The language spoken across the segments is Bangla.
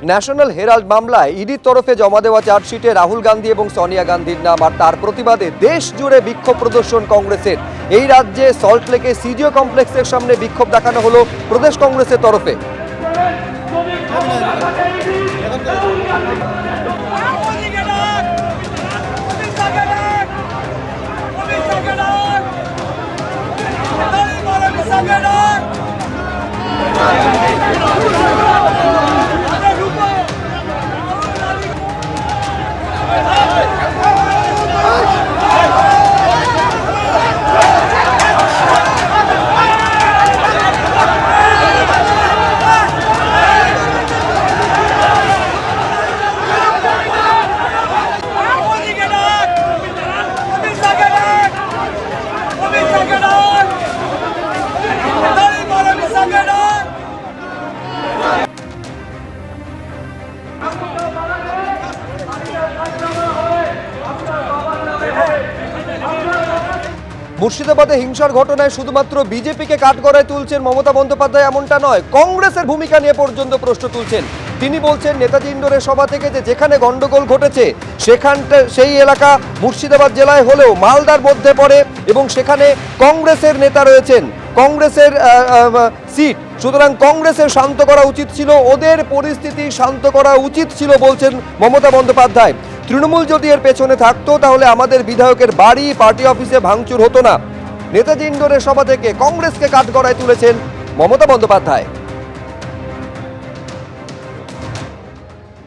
ন্যাশনাল হেরাল্ড মামলায় ইডির তরফে জমা দেওয়া চার্জশিটে রাহুল গান্ধী এবং সোনিয়া গান্ধীর নাম আর তার প্রতিবাদে দেশ জুড়ে বিক্ষোভ প্রদর্শন কংগ্রেসের এই রাজ্যে সল্টলেকে সিজিও কমপ্লেক্সের সামনে বিক্ষোভ দেখানো হলো প্রদেশ কংগ্রেসের তরফে মুর্শিদাবাদে হিংসার ঘটনায় শুধুমাত্র বিজেপিকে কাঠগড়ায় তুলছেন মমতা বন্দ্যোপাধ্যায় এমনটা নয়, কংগ্রেসের ভূমিকা নিয়ে পর্যন্ত প্রশ্ন তুলছেন। তিনি বলছেন, নেতাজি ইন্ডোরের সভা থেকে যে যেখানে গন্ডগোল ঘটেছে, সেখানটা, সেই এলাকা মুর্শিদাবাদ জেলায় হলেও মালদার মধ্যে পড়ে এবং সেখানে কংগ্রেসের নেতা রয়েছেন। কংগ্রেসের সিট। সুতরাং কংগ্রেসের শান্ত করা উচিত ছিল, ওদের পরিস্থিতি শান্ত করা উচিত ছিল বলছেন মমতা বন্দ্যোপাধ্যায়। তৃণমূল যদি এর পেছনে থাকতো, তাহলে আমাদের বিধায়কের বাড়ি পার্টি অফিসে ভাঙচুর হতো না। নেতাজি ইন্ডোরের সভা থেকে কংগ্রেসকে কাঠগড়ায় তুলেছেন মমতা বন্দ্যোপাধ্যায়।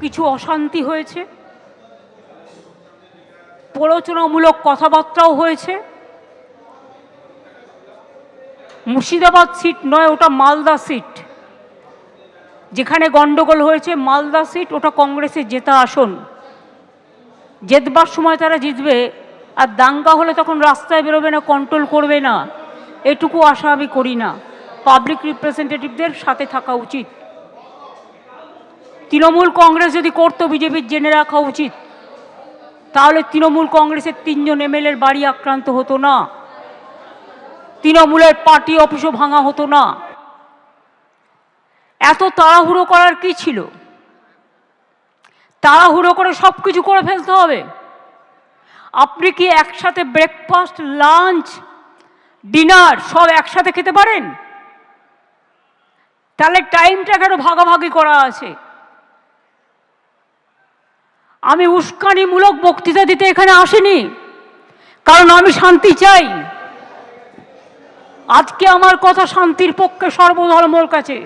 কিছু অশান্তি হয়েছে। প্ররোচনামূলক কথাবার্তাও হয়েছে। মুর্শিদাবাদ সিট নয়, ওটা মালদা সিট। যেখানে গন্ডগোল হয়েছে, মালদা সিট, ওটা কংগ্রেসের জেতা আসন। জেতবার সময় তারা জিতবে, আর দাঙ্গা হলে তখন রাস্তায় বেরোবে না কন্ট্রোল করবে না। এটুকু আশা আমি করি না। পাবলিক রিপ্রেজেন্টেটিভদের সাথে থাকা উচিত। তৃণমূল কংগ্রেস যদি করতো বিজেপির জেনে রাখা উচিত, তাহলে তৃণমূল কংগ্রেসের তিনজন এমএলএর বাড়ি আক্রান্ত হতো না। তৃণমূলের পার্টি অফিসও ভাঙা হতো না। এত তাড়াহুড়ো করার কি ছিল? তাড়াহুড়ো করে সব কিছু করে ফেলতে হবে। আপনি কি একসাথে ব্রেকফাস্ট লাঞ্চ ডিনার সব একসাথে খেতে পারেন? তাহলে টাইমটা কেন ভাগাভাগি করা আছে? আমি উস্কানিমূলক বক্তৃতা দিতে এখানে আসিনি, কারণ আমি শান্তি চাই। আজকে আমার কথা শান্তির পক্ষে সর্বধর্মর কাছে।